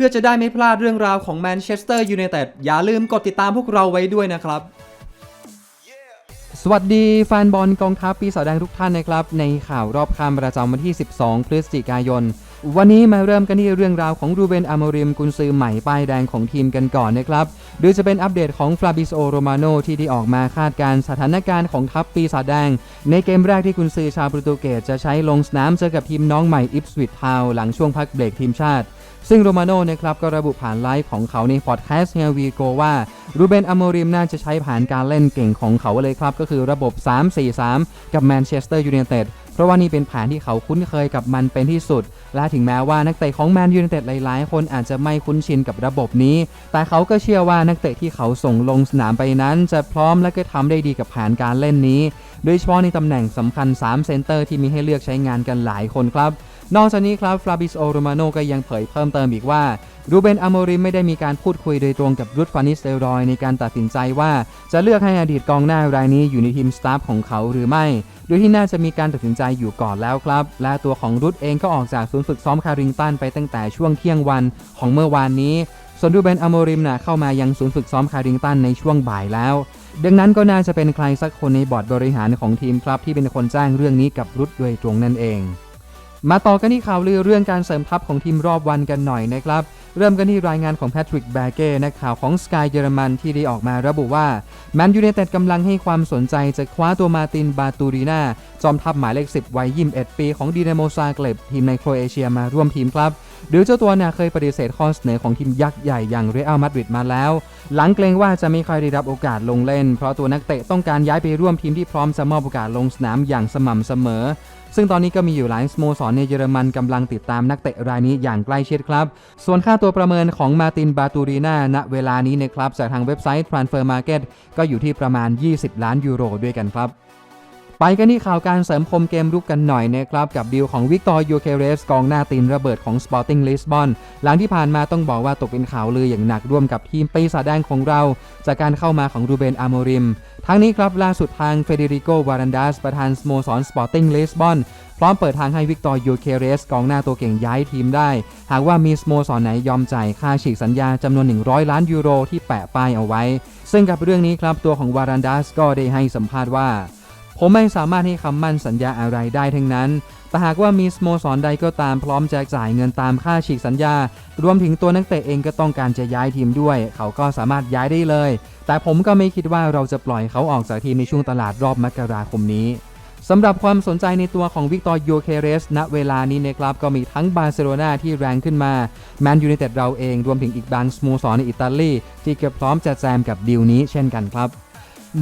พื่อจะได้ไม่พลาดเรื่องราวของแมนเชสเตอร์ยูไนเต็ดอย่าลืมกดติดตามพวกเราไว้ด้วยนะครับ สวัสดีแฟนบอลกองทัพปีศาจแดงทุกท่านนะครับ ในข่าวรอบค่ำประจำวันที่ 12 พฤศจิกายน วันนี้มาเริ่มกันที่เรื่องราวของรูเบนอามริมกุนซือใหม่ป้ายแดงของทีมกันก่อนนะครับ โดยจะเป็นอัปเดตของฟลาบิโอโรมาโนที่ได้ออกมาคาดการณ์สถานการณ์ของทัพปีศาจแดง ในเกมแรกที่กุนซือชาวโปรตุเกสจะใช้ลงสนามเจอกับทีมน้องใหม่อิปสวิตทาวหลังช่วงพักเบรกทีมชาติซึ่งโรมาโน่นะครับก็ระบุผ่านไลฟ์ของเขาในพอดแคสต์เฮวีโกว่ารูเบนอโมริมน่าจะใช้ผ่านการเล่นเก่งของเขาเลยครับ ก็คือระบบ 3-4-3 กับแมนเชสเตอร์ยูไนเต็ด เพราะว่านี่เป็นแผนที่เขาคุ้นเคยกับมันเป็นที่สุด และถึงแม้ว่านักเตะของแมนยูไนเต็ดหลายๆ คนอาจจะไม่คุ้นชินกับระบบนี้ แต่เขาก็เชื่อว่านักเตะที่เขาส่งลงสนามไปนั้น จะพร้อมและก็ทำได้ดีกับแผนการเล่นนี้ โดยเฉพาะในตำแหน่งสำคัญ 3 เซนเตอร์ที่มีให้เลือกใช้งานกันหลายคนครับ นอกจากนี้ครับฟลาบิสโอโรมาโนก็ยังเผยเพิ่มเติมอีกว่ารูเบนอโมริมไม่ได้มีการพูดคุยโดยตรงกับรุดฟานิสเตรอยในการตัดสินใจว่า จะเลือกให้อดีตกองหน้ารายนี้อยู่ในทีมสตาฟของเขาหรือไม่ โดยที่น่าจะมีการตัดสินใจอยู่ก่อนแล้วครับ และตัวของรุดเองก็ออกจากศูนย์ฝึกซ้อมคาริงตันไปตั้งแต่ช่วงเที่ยงวันของเมื่อวานนี้ ส่วนรูเบนอโมริมนะเข้ามายังศูนย์ฝึกซ้อมคาริงตันในช่วงบ่ายแล้วดังนั้นก็น่าจะเป็นใครสักคนในบอร์ดบริหารของทีมครับที่เป็นคนแจ้งเรื่องนี้กับรุดโดยตรงนั่นเอง มาต่อกันที่ข่าวลือเรื่องการเสริมทัพของทีมรอบวันกันหน่อยนะครับ เริ่มกันที่รายงานของแพทริกแบเก้นักข่าวของสกายเยอรมันที่ได้ออกมาระบุว่าแมนยูเนเต็ดกำลังให้ความสนใจจะคว้าตัวมาตินบาตูรีนาจอมทัพหมายเลข 10 วัย 21 ปีของดีนาโมซาเกลบทีมในโครเอเชียมาร่วมทีมครับหรือเจ้าตัวเนี่ยเคยปฏิเสธข้อเสนอของทีมยักษ์ใหญ่อย่างเรอัลมาดริดมาแล้ว หลังเกรงว่าจะไม่ค่อยได้รับโอกาสลงเล่น เพราะตัวนักเตะต้องการย้ายไปร่วมทีมที่พร้อมจะมอบโอกาสลงสนามอย่างสม่ำเสมอซึ่งตอนนี้ก็มีอยู่หลายสโมสรในเยอรมันกำลังติดตามนักเตะรายนี้อย่างใกล้ชิดครับ ส่วนค่าตัวประเมินของมาตินบาตูรีนาณเวลานี้นะครับจากทางเว็บไซต์ Transfer Market ก็อยู่ที่ประมาณ 20 ล้านยูโรด้วยกันครับ ไปกันที่ข่าวการเสริมคมเกมรุกกันหน่อยนะครับ กับดีลของวิกตอร์ยูเคเรสกองหน้าตีนระเบิดของ Sporting Lisbon หลังที่ผ่านมาต้องบอกว่าตกเป็นข่าวลืออย่างหนักร่วมกับทีมปีศาจแดงของเรา จากการเข้ามาของรูเบนอาโมริม ทั้งนี้ครับล่าสุดทางเฟเดริโกวารันดัสประธานสโมสร Sporting Lisbon พร้อมเปิดทางให้วิกตอร์ยูเคเรสกองหน้าตัวเก่งย้ายทีมได้ หากว่ามีสโมสรไหนยอมจ่ายค่าฉีกสัญญาจำนวน 100 ล้านยูโรที่แปะป้ายเอาไว้ ซึ่งกับเรื่องนี้ครับตัวของวารันดัสก็ได้ให้สัมภาษณ์ว่า ผมไม่สามารถให้คำมั่นสัญญาอะไรได้ทั้งนั้นแต่หากว่ามีสโมสรใดก็ตามพร้อมจะจ่ายเงินตามค่าฉีกสัญญา รวมถึงตัวนักเตะเองก็ต้องการจะย้ายทีมด้วย เขาก็สามารถย้ายได้เลย แต่ผมก็ไม่คิดว่าเราจะปล่อยเขาออกจากทีมในช่วงตลาดรอบมกราคมนี้สำหรับความสนใจในตัวของวิกตอร์โยเคเรส ณ เวลานี้นะครับ ก็มีทั้งบาร์เซโลนาที่แรงขึ้นมา แมนยูไนเต็ดเราเองรวมถึงอีกบางสโมสรในอิตาลีที่เกือบพร้อมจะแจมกับดีลนี้เช่นกันครับ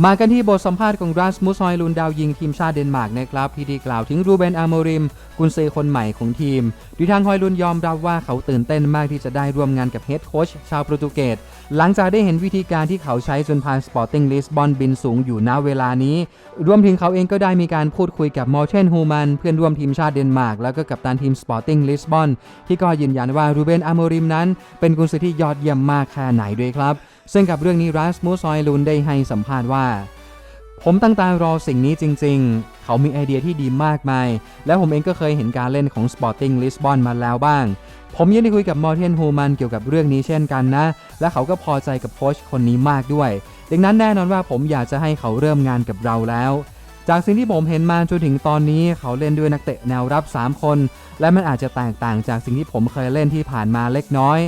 มากันที่บทสัมภาษณ์ของราสมุสฮอยลุนดาวยิงทีมชาติเดนมาร์กนะครับที่ได้กล่าวถึงรูเบนอาโมริม กุนเซคนใหม่ของทีมดยทางฮอยลุนยอมรับว่าเขาตื่นเต้นมากที่จะได้ร่วมงานกับเฮดโค้ชชาวโปรตุเกสหลังจากได้เห็นวิธีการที่เขาใช้จนพาสปอร์ติ้งลิสบอนบินสูงอยู่ณเวลานี้ รวมถึงเขาเองก็ได้มีการพูดคุยกับมอร์เชนฮูมันเพื่อนร่วมทีมชาติเดนมาร์กแล้วก็กับตันทีมสปอร์ติ้งลิสบอนที่ก็ยืนยันว่ารูเบนอาโมริมนั้น เป็นกุนซือที่ยอดเยี่ยมมากแค่ไหนด้วยครับ ซึ่งกับเรื่องนี้รัสมุสอยลุนได้ให้สัมภาษณ์ว่า ผมตั้งตารอสิ่งนี้จริง ๆ เขามีไอเดียที่ดีมากมาย และผมเองก็เคยเห็นการเล่นของ Sporting Lisbon มาแล้วบ้าง ผมยังได้คุยกับมอร์เทนฮูมันเกี่ยวกับเรื่องนี้เช่นกันนะ และเขาก็พอใจกับโค้ชคนนี้มากด้วย ดังนั้นแน่นอนว่าผมอยากจะให้เขาเริ่มงานกับเราแล้ว จากสิ่งที่ผมเห็นมาจนถึงตอนนี้เขาเล่นด้วยนักเตะแนวรับ 3 คน และมันอาจจะแตกต่างจากสิ่งที่ผมเคยเล่นที่ผ่านมาเล็กน้อย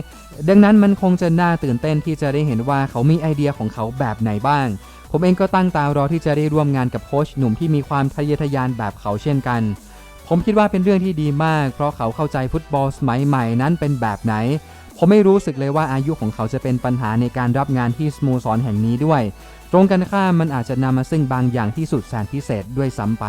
ดังนั้นมันคงจะน่าตื่นเต้นที่จะได้เห็นว่าเขามีไอเดียของเขาแบบไหนบ้าง ผมเองก็ตั้งตารอที่จะได้ร่วมงานกับโค้ชหนุ่มที่มีความทะเยอทะยานแบบเขาเช่นกัน ผมคิดว่าเป็นเรื่องที่ดีมาก เพราะเขาเข้าใจฟุตบอลสมัยใหม่นั้นเป็นแบบไหน ผมไม่รู้สึกเลยว่าอายุของเขาจะเป็นปัญหาในการรับงานที่สโมสรแห่งนี้ด้วย ตรงกันข้ามมันอาจจะนำมาซึ่งบางอย่างที่สุดแสนพิเศษด้วยซ้ำไป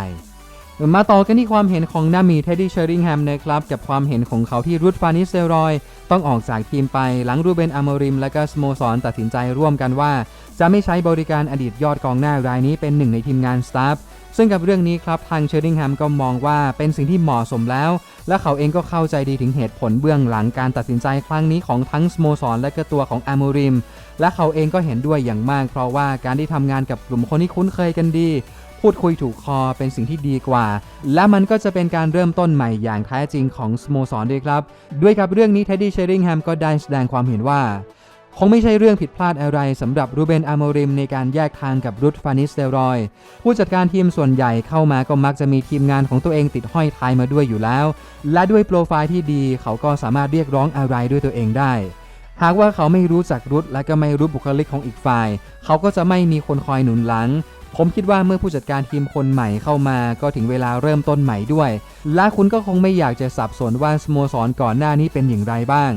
มาต่อกันที่ความเห็นของนามีเทดดี้เชอริงแฮมนะครับกับความเห็นของเขาที่รูดฟานิสเซรอย ต้องออกจากทีมไปหลังรูเบนอามริม และก็สโมสรตัดสินใจร่วมกันว่า จะไม่ใช้บริการอดีตยอดกองหน้ารายนี้เป็นหนึ่งในทีมงานสตาฟ ซึ่งกับเรื่องนี้ครับทางเชอริงแฮมก็มองว่าเป็นสิ่งที่เหมาะสมแล้ว และเขาเองก็เข้าใจดีถึงเหตุผลเบื้องหลังการตัดสินใจครั้งนี้ของทั้งสโมสรและก็ตัวของอามริม และเขาเองก็เห็นด้วยอย่างมาก เพราะว่าการที่ทำงานกับกลุ่มคนที่คุ้นเคยกันดี พูดคุยถูกคอเป็นสิ่งที่ดีกว่า และมันก็จะเป็นการเริ่มต้นใหม่อย่างแท้จริงของสโมสรด้วยครับ ด้วยกับเรื่องนี้เท็ดดี้เชอริงแฮมก็ได้แสดงความเห็นว่า คงไม่ใช่เรื่องผิดพลาดอะไรสำหรับรูเบนอาโมริมในการแยกทางกับรุดฟานิสเตรอย ผู้จัดการทีมส่วนใหญ่เข้ามาก็มักจะมีทีมงานของตัวเองติดห้อยท้ายมาด้วยอยู่แล้ว และด้วยโปรไฟล์ที่ดีเขาก็สามารถเรียกร้องอะไรด้วยตัวเองได้ หากว่าเขาไม่รู้จักรุดและก็ไม่รู้บุคลิกของอีกฝ่าย เขาก็จะไม่มีคนคอยหนุนหลัง ผมคิดว่าเมื่อผู้จัดการทีมคนใหม่เข้ามาก็ถึงเวลาเริ่มต้นใหม่ด้วย และคุณก็คงไม่อยากจะสับสนว่าสโมสรก่อนหน้านี้เป็นอย่างไรบ้าง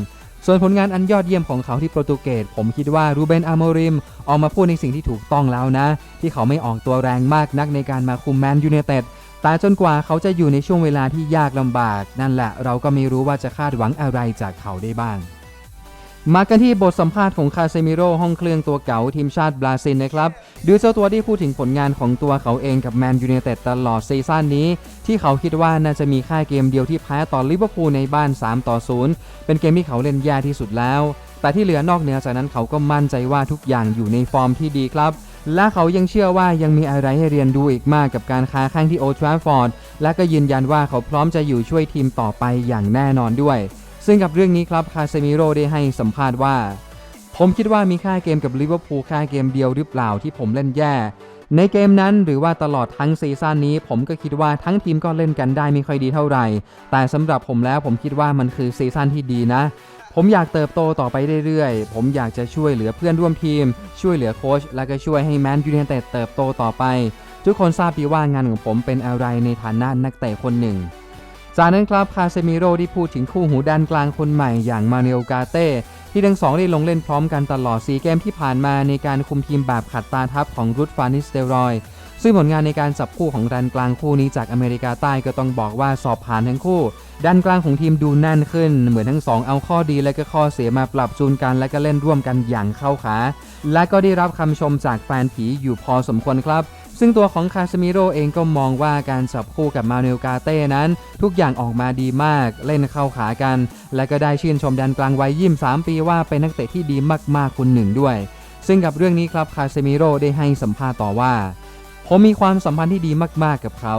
ส่วนผลงานอันยอดเยี่ยมของเขาที่โปรตุเกสผมคิดว่ารูเบนอาโมริมออกมาพูดในสิ่งที่ถูกต้องแล้วนะ ที่เขาไม่ออกตัวแรงมากนักในการมาคุมแมนยูเนเต็ดแต่จนกว่าเขาจะอยู่ในช่วงเวลาที่ยากลำบาก นั่นแหละเราก็ไม่รู้ว่าจะคาดหวังอะไรจากเขาได้บ้าง มากันที่บทสัมภาษณ์ของคาเซมิโร่ห้องเครื่องตัวเก่าทีมชาติบราซิลนะครับดูเจ้าตัวได้พูดถึงผลงานของตัวเขาเองกับแมนยูไนเต็ดตลอดซีซั่นนี้ ที่เขาคิดว่าน่าจะมีแค่เกมเดียวที่แพ้ต่อลิเวอร์พูลในบ้าน 3 ต่อ 0 เป็นเกมที่เขาเล่นแย่ที่สุดแล้ว แต่ที่เหลือนอกเหนือจากนั้นเขาก็มั่นใจว่าทุกอย่างอยู่ในฟอร์มที่ดีครับและเขายังเชื่อว่ายังมีอะไรให้เรียนดูอีกมากกับการค้าแข้งที่โอทราฟอร์ดและก็ยืนยันว่าเขาพร้อมจะอยู่ช่วยทีมต่อไปอย่างแน่นอนด้วย ซึ่งกับเรื่องนี้ครับคาเซมิโร่ได้ให้สัมภาษณ์ว่า ผมคิดว่ามีแค่เกมกับลิเวอร์พูลแค่เกมเดียวหรือเปล่าที่ผมเล่นแย่ ในเกมนั้นหรือว่าตลอดทั้งซีซั่นนี้ ผมก็คิดว่าทั้งทีมก็เล่นกันได้ไม่ค่อยดีเท่าไหร่ แต่สำหรับผมแล้วผมคิดว่ามันคือซีซั่นที่ดีนะผมอยากเติบโตต่อไปเรื่อยๆ ผมอยากจะช่วยเหลือเพื่อนร่วมทีม ช่วยเหลือโค้ช และก็ช่วยให้แมนยูไนเต็ดเติบโตต่อไป ทุกคนทราบดีว่างานของผมเป็นอะไรในฐานะนักเตะคนหนึ่ง จากนั้นครับคาเซมิโร่ได้พูดถึงคู่หูด้านกลางคนใหม่อย่างมาเนลกาเต้ที่ทั้งสองได้ลงเล่นพร้อมกันตลอด 4 เกมที่ผ่านมาในการคุมทีมแบบขัดตาทับของรุดฟานิสเตรอย ซึ่งผลงานในการจับคู่ของดันกลางคู่นี้จากอเมริกาใต้ก็ต้องบอกว่าสอบผ่านทั้งคู่ ด้านกลางของทีมดูแน่นขึ้น เหมือนทั้งสองเอาข้อดีและก็ข้อเสียมาปรับจูนกันและก็เล่นร่วมกันอย่างเข้าขา และก็ได้รับคำชมจากแฟนผีอยู่พอสมควรครับ ซึ่งตัวของคาสมิโรเองก็มองว่าการจับคู่กับมาเนลกาเต้นั้น ทุกอย่างออกมาดีมาก เล่นเข้าขากัน และก็ได้ชื่นชมดันกลางวัยยี่สามปีว่าเป็นนักเตะที่ดีมากๆคนหนึ่งด้วย ซึ่งกับเรื่องนี้ครับคาเมิโรได้ให้สัมภาษณ์ต่อว่า ผมมีความสัมพันธ์ที่ดีมากๆกับเขา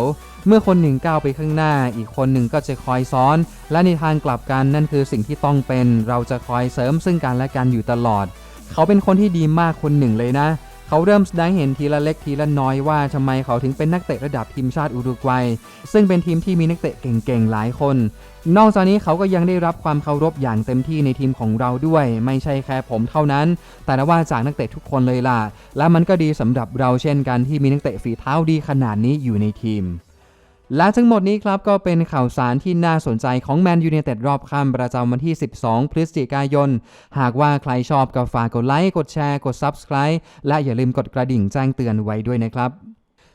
เมื่อคนหนึ่งก้าวไปข้างหน้า อีกคนหนึ่งก็จะคอยซ้อน และในทางกลับกันนั่นคือสิ่งที่ต้องเป็น เราจะคอยเสริมซึ่งกันและกันอยู่ตลอด เขาเป็นคนที่ดีมากคนหนึ่งเลยนะ เขาเริ่มแสดงเห็นทีละเล็กทีละน้อยว่าทำไมเขาถึงเป็นนักเตะระดับทีมชาติอุรุกวัย ซึ่งเป็นทีมที่มีนักเตะเก่งๆหลายคน นอกจากนี้เขาก็ยังได้รับความเคารพอย่างเต็มที่ในทีมของเราด้วย ไม่ใช่แค่ผมเท่านั้น แต่ว่าจากนักเตะทุกคนเลยล่ะ และมันก็ดีสำหรับเราเช่นกันที่มีนักเตะฝีเท้าดีขนาดนี้อยู่ในทีม และทั้งหมดนี้ครับก็เป็นข่าวสารที่น่าสนใจของแมนยูเนเต็ดรอบค่ำประจำวันที่ 12 พฤศจิกายน หากว่าใครชอบก็ฝากกดไลค์ กดแชร์ กด Subscribe และอย่าลืมกดกระดิ่งแจ้งเตือนไว้ด้วยนะครับ